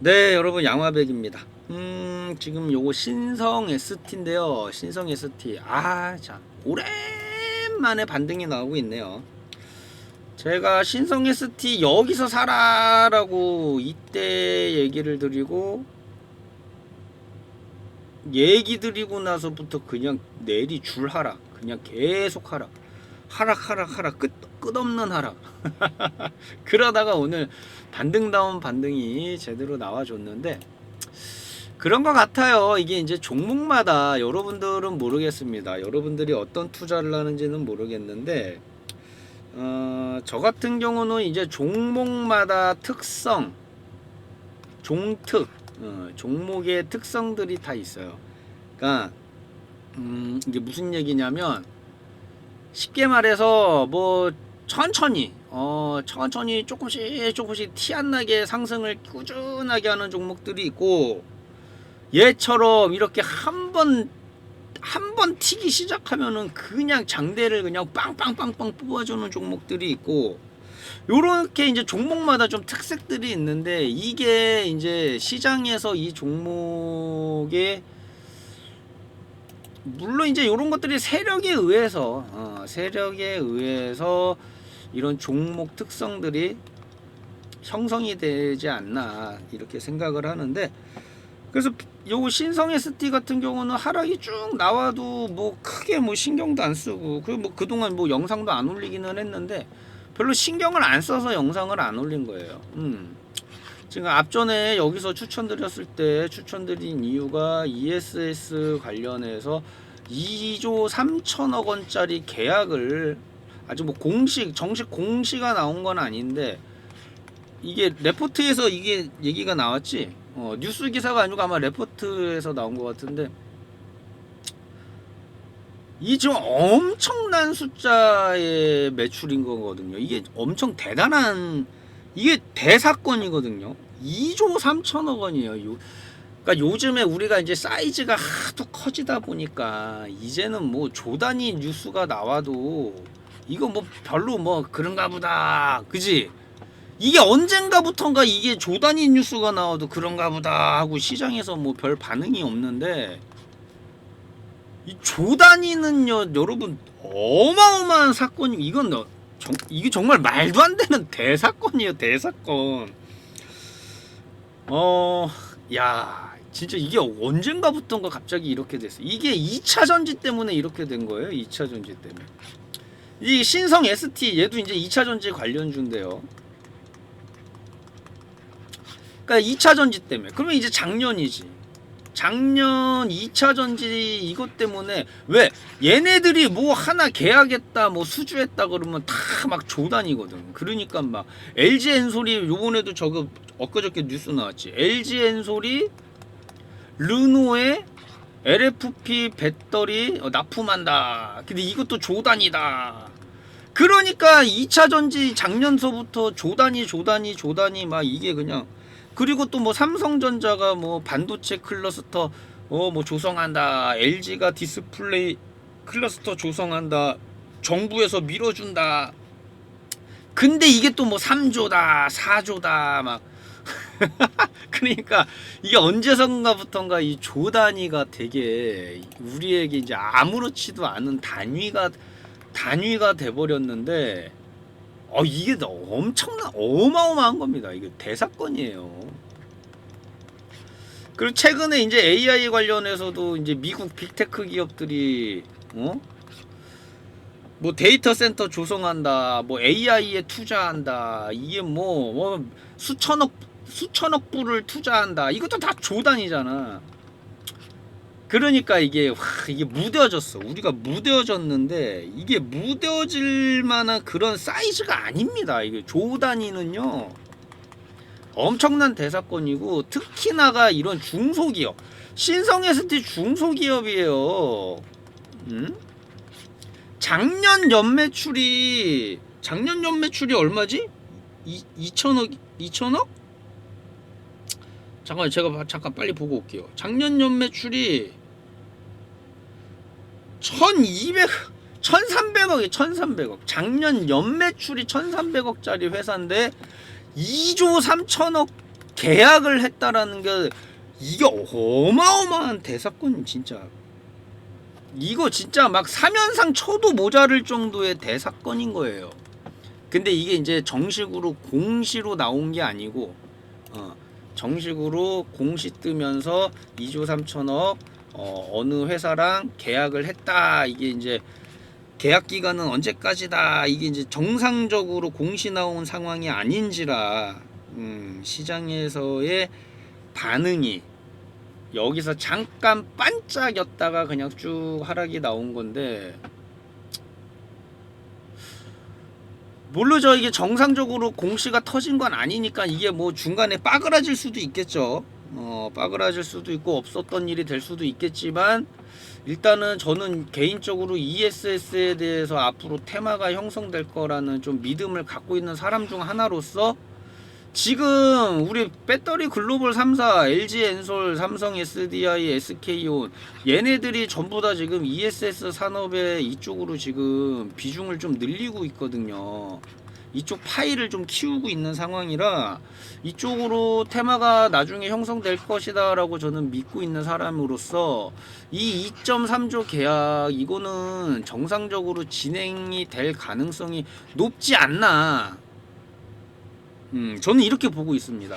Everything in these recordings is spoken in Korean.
네, 여러분 양화백입니다. 음, 지금 요거 신성 ST인데요. 신성 ST. 아, 자, 오랜만에 반등이 나오고 있네요. 제가 신성 ST 여기서 사라라고 이때 얘기를 드리고 얘기 드리고 나서부터 그냥 내리 줄 하락, 그냥 계속 하락, 하락, 하락, 하락, 끝 끝없는 하락. 그러다가 오늘 반등다운 반등이 제대로 나와줬는데 그런 것 같아요. 이게 이제 종목마다 여러분들은 모르겠습니다. 여러분들이 어떤 투자를 하는지는 모르겠는데 어, 저 같은 경우는 이제 종목마다 특성, 종특, 어, 종목의 특성들이 다 있어요. 그러니까 음, 이게 무슨 얘기냐면 쉽게 말해서 뭐 천천히 어 천천히 조금씩 조금씩 티 안 나게 상승을 꾸준하게 하는 종목들이 있고 얘처럼 이렇게 한 번 한 번 튀기 시작하면은 그냥 장대를 그냥 빵빵빵빵 뽑아주는 종목들이 있고 요렇게 이제 종목마다 좀 특색들이 있는데 이게 이제 시장에서 이 종목의 물론 이제 이런 것들이 세력에 의해서 어, 세력에 의해서 이런 종목 특성들이 형성이 되지 않나 이렇게 생각을 하는데 그래서 요 신성 ST 같은 경우는 하락이 쭉 나와도 뭐 크게 뭐 신경도 안 쓰고 그리고 뭐 그동안 뭐 영상도 안 올리기는 했는데 별로 신경을 안 써서 영상을 안 올린 거예요. 음. 지금 앞전에 여기서 추천드렸을 때 추천드린 이유가 ESS 관련해서 2조 3천억 원짜리 계약을 아주 뭐 공식 정식 공시가 나온 건 아닌데 이게 레포트에서 이게 얘기가 나왔지 어, 뉴스 기사가 아니고 아마 레포트에서 나온 것 같은데 이 지금 엄청난 숫자의 매출인 거거든요. 이게 엄청 대단한 이게 대사건이거든요. 2조 3천억 원이에요. 요, 그러니까 요즘에 우리가 이제 사이즈가 하도 커지다 보니까 이제는 뭐 조단위 뉴스가 나와도 이거 뭐 별로 뭐 그런가 보다. 그지? 이게 언젠가부턴가 이게 조단위 뉴스가 나와도 그런가 보다 하고 시장에서 뭐 별 반응이 없는데 이 조단위는요 여러분 어마어마한 사건이 이건 너- 정, 이게 정말 말도 안 되는 대사건이에요 대사건 어야 진짜 이게 언젠가부턴가 갑자기 이렇게 됐어 이게 2차 전지 때문에 이렇게 된 거예요 2차 전지 때문에 이 신성 ST 얘도 이제 2차 전지 관련주인데요. 그러니까 2차 전지 때문에. 그러면 이제 작년이지. 작년 2차 전지 이것 때문에 왜 얘네들이 뭐 하나 계약했다 뭐 수주했다 그러면 다 막 조단이거든. 그러니까 막 LG 엔솔이 요번에도 저거 엊그저께 뉴스 나왔지. LG 엔솔이 르노의 LFP 배터리 어, 납품한다. 근데 이것도 조단이다 그러니까 2차 전지 작년서부터 조단이 조단이 조단이 막 이게 그냥 그리고 또 뭐 삼성전자가 뭐 반도체 클러스터 어 뭐 조성한다. LG가 디스플레이 클러스터 조성한다. 정부에서 밀어준다. 근데 이게 또 뭐 3조다, 4조다 막 그러니까 이게 언제선가부턴가 이 조 단위가 되게 우리에게 이제 아무렇지도 않은 단위가 단위가 돼 버렸는데 어 이게 엄청난 어마어마한 겁니다. 이게 대사건이에요. 그리고 최근에 이제 AI 관련해서도 이제 미국 빅테크 기업들이 어? 뭐 데이터 센터 조성한다, 뭐 AI에 투자한다, 이게 뭐, 뭐 수천억 수천억 불을 투자한다. 이것도 다 조단이잖아. 그러니까 이게 와, 이게 무뎌졌어. 우리가 무뎌졌는데 이게 무뎌질 만한 그런 사이즈가 아닙니다. 이게 조단위는요. 엄청난 대사건이고 특히나가 이런 중소기업 신성 ST 중소기업이에요. 음? 작년 연매출이 작년 연매출이 얼마지? 2, 2천억 2천억? 잠깐 제가 봐- 잠깐 빨리 보고 올게요. 작년 연매출이 1200 1300억이 1300억. 작년 연매출이 1300억짜리 회사인데 2조 3천억 계약을 했다라는 게 이게 어마어마한 대사건 진짜 이거 진짜 막 사면상 쳐도 모자랄 정도의 대사건인 거예요. 근데 이게 이제 정식으로 공시로 나온 게 아니고 어, 정식으로 공시 뜨면서 2조 3천억 어, 어느 회사랑 계약을 했다. 이게 이제 계약 기간은 언제까지다. 이게 이제 정상적으로 공시 나온 상황이 아닌지라 음, 시장에서의 반응이 여기서 잠깐 반짝였다가 그냥 쭉 하락이 나온 건데 모르죠 이게 정상적으로 공시가 터진 건 아니니까 이게 뭐 중간에 빠그라질 수도 있겠죠 어 빠그라질 수도 있고 없었던 일이 될 수도 있겠지만 일단은 저는 개인적으로 ESS에 대해서 앞으로 테마가 형성될 거라는 좀 믿음을 갖고 있는 사람 중 하나로서 지금 우리 배터리 글로벌 3사 LG 엔솔, 삼성 SDI, SK온 얘네들이 전부 다 지금 ESS 산업에 이쪽으로 지금 비중을 좀 늘리고 있거든요. 이쪽 파일을 좀 키우고 있는 상황이라 이쪽으로 테마가 나중에 형성될 것이다라고 저는 믿고 있는 사람으로서 이 2.3조 계약 이거는 정상적으로 진행이 될 가능성이 높지 않나. 음, 저는 이렇게 보고 있습니다.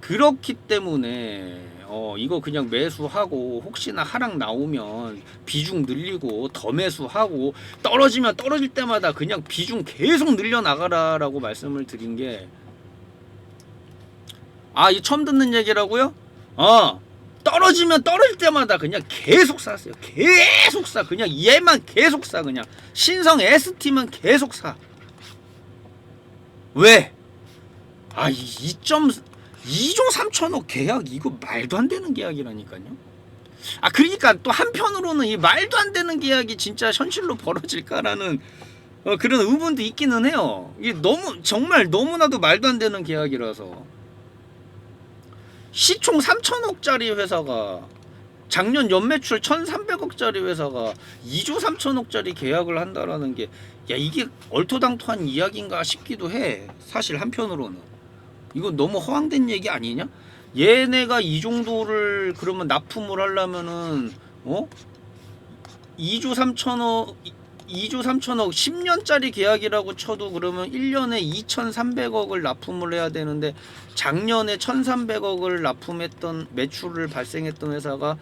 그렇기 때문에 어 이거 그냥 매수하고 혹시나 하락 나오면 비중 늘리고 더 매수하고 떨어지면 떨어질 때마다 그냥 비중 계속 늘려 나가라라고 말씀을 드린 게 아, 이 처음 듣는 얘기라고요? 어. 떨어지면 떨어질 때마다 그냥 계속 샀어요. 계속 사. 그냥 얘만 계속 사. 그냥 신성 ST만 계속 사. 왜? 아, 이 2점 2조 3천억 계약 이거 말도 안 되는 계약이라니까요. 아 그러니까 또 한편으로는 이 말도 안 되는 계약이 진짜 현실로 벌어질까라는 어, 그런 의문도 있기는 해요. 이게 너무 정말 너무나도 말도 안 되는 계약이라서 시총 3천억짜리 회사가 작년 연매출 1,300억짜리 회사가 2조 3천억짜리 계약을 한다라는 게 야 이게 얼토당토한 이야기인가 싶기도 해. 사실 한편으로는 이거 너무 허황된 얘기 아니냐? 얘네가 이 정도를 그러면 납품을 하려면은 어? 2조 3천억 2조 3천억 10년짜리 계약이라고 쳐도 그러면 1년에 2,300억을 납품을 해야 되는데 작년에 1,300억을 납품했던 매출을 발생했던 회사가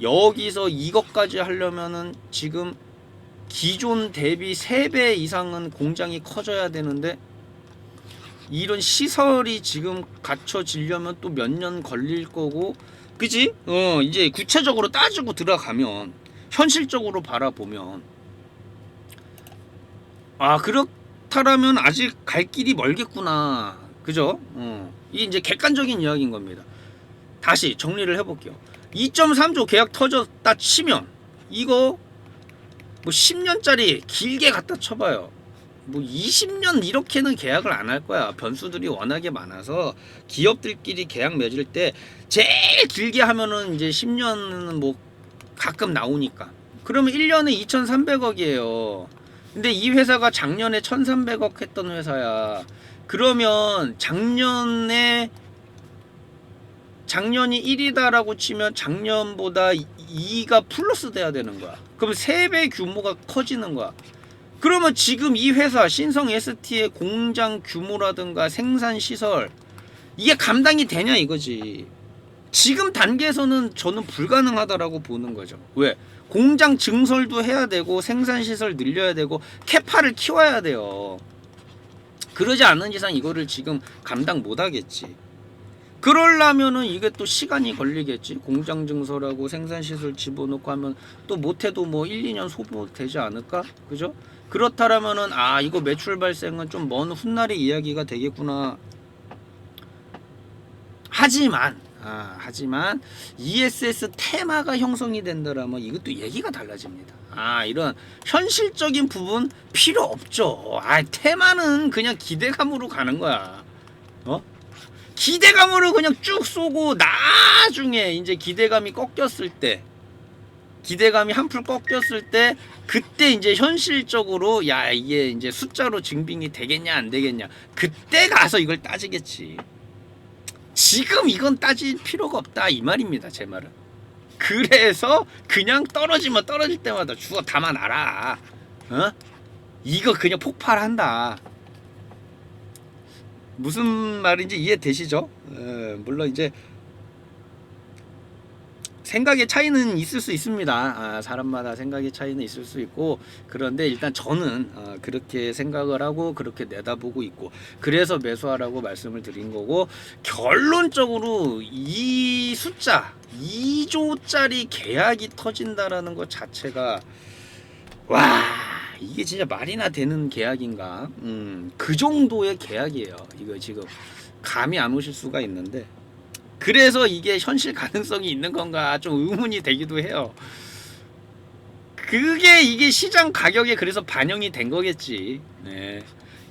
여기서 이것까지 하려면은 지금 기존 대비 3배 이상은 공장이 커져야 되는데 이런 시설이 지금 갖춰지려면 또 몇 년 걸릴 거고 그지? 어 이제 구체적으로 따지고 들어가면 현실적으로 바라보면 아 그렇다라면 아직 갈 길이 멀겠구나 그죠? 어. 이 이제 객관적인 이야기인 겁니다 다시 정리를 해볼게요 2.3조 계약 터졌다 치면 이거 뭐 10년짜리 길게 갖다 쳐봐요 뭐 20년 이렇게는 계약을 안 할 거야. 변수들이 워낙에 많아서 기업들끼리 계약 맺을 때 제일 길게 하면은 이제 10년은 뭐 가끔 나오니까. 그러면 1년에 2,300억이에요. 근데 이 회사가 작년에 1,300억 했던 회사야. 그러면 작년에 작년이 1이다라고 치면 작년보다 2가 플러스 돼야 되는 거야. 그럼 3배 규모가 커지는 거야. 그러면 지금 이 회사 신성 ST의 공장 규모라든가 생산 시설 이게 감당이 되냐 이거지. 지금 단계에서는 저는 불가능하다라고 보는 거죠. 왜? 공장 증설도 해야 되고 생산 시설 늘려야 되고 캐파를 키워야 돼요. 그러지 않는 이상 이거를 지금 감당 못 하겠지. 그러려면은 이게 또 시간이 걸리겠지. 공장 증설하고 생산 시설 집어넣고 하면 또 못해도 뭐 1, 2년 소모되지 않을까? 그죠? 그렇다라면은 아 이거 매출 발생은 좀 먼 훗날의 이야기가 되겠구나. 하지만 아 하지만 ESS 테마가 형성이 된다라면 이것도 얘기가 달라집니다. 아 이런 현실적인 부분 필요 없죠. 아 테마는 그냥 기대감으로 가는 거야. 어? 기대감으로 그냥 쭉 쏘고 나중에 이제 기대감이 꺾였을 때 기대감이 한풀 꺾였을 때 그때 이제 현실적으로 야 이게 이제 숫자로 증빙이 되겠냐 안 되겠냐. 그때 가서 이걸 따지겠지. 지금 이건 따질 필요가 없다 이 말입니다 제 말은. 그래서 그냥 떨어지면 떨어질 때마다 주워 담아놔라. 어? 이거 그냥 폭발한다. 무슨 말인지 이해되시죠? 에, 물론 이제 생각의 차이는 있을 수 있습니다. 아, 사람마다 생각의 차이는 있을 수 있고 그런데 일단 저는 아, 그렇게 생각을 하고 그렇게 내다보고 있고 그래서 매수하라고 말씀을 드린 거고 결론적으로 이 숫자 2조짜리 계약이 터진다라는 것 자체가 와 이게 진짜 말이나 되는 계약인가? 음, 그 정도의 계약이에요. 이거 지금 감이 안 오실 수가 있는데 그래서 이게 현실 가능성이 있는 건가 좀 의문이 되기도 해요. 그게 이게 시장 가격에 그래서 반영이 된 거겠지. 네.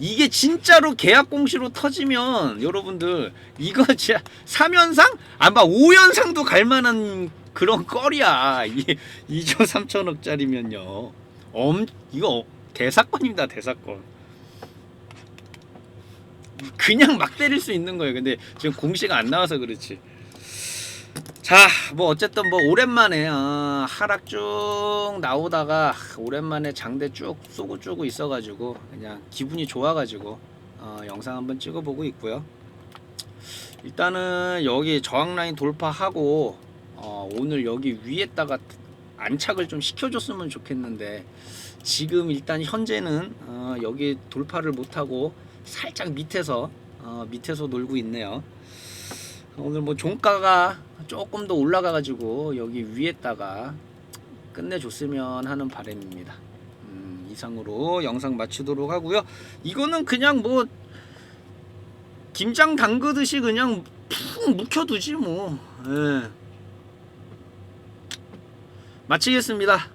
이게 진짜로 계약 공시로 터지면 여러분들 이거 진짜 3연상? 아마 5연상도 갈 만한 그런 거리야. 이 2조 3천억짜리면요. 엄 이거 대사건입니다, 대사건. 그냥 막 때릴 수 있는 거예요. 근데 지금 공시가 안 나와서 그렇지. 자, 뭐 어쨌든 뭐 오랜만에 어, 하락 쭉 나오다가 오랜만에 장대 쭉 쏘고 쪼고 있어가지고 그냥 기분이 좋아가지고 어, 영상 한번 찍어보고 있고요. 일단은 여기 저항 라인 돌파하고 어, 오늘 여기 위에다가 안착을 좀 시켜줬으면 좋겠는데 지금 일단 현재는 어, 여기 돌파를 못하고 살짝 밑에서 어, 밑에서 놀고 있네요. 오늘 뭐 종가가 조금 더 올라가가지고 여기 위에다가 끝내줬으면 하는 바람입니다. 음, 이상으로 영상 마치도록 하고요. 이거는 그냥 뭐 김장 담그듯이 그냥 푹 묵혀두지 뭐. 예. 마치겠습니다.